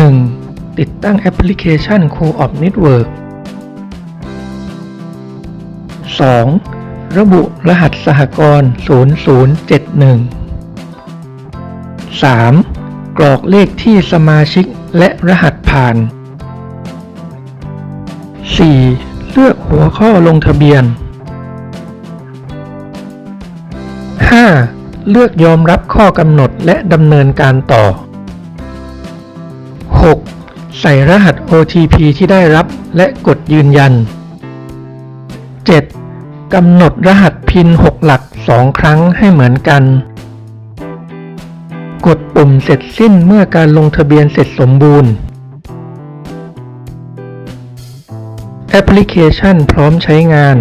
1. ติดตั้งแอปพลิเคชัน Co-op Network 2. ระบุรหัสสหกรณ์0071 3. กรอกเลขที่สมาชิกและรหัสผ่าน 4. เลือกหัวข้อลงทะเบียน 5. เลือกยอมรับข้อกำหนดและดำเนินการต่อ ใส่รหัส OTP ที่ได้รับและกดยืนยัน 7. กำหนดรหัสพิน 6 หลัก 2 ครั้งให้เหมือนกัน กดปุ่มเสร็จสิ้นเมื่อการลงทะเบียนเสร็จสมบูรณ์ แอปพลิเคชันพร้อมใช้งาน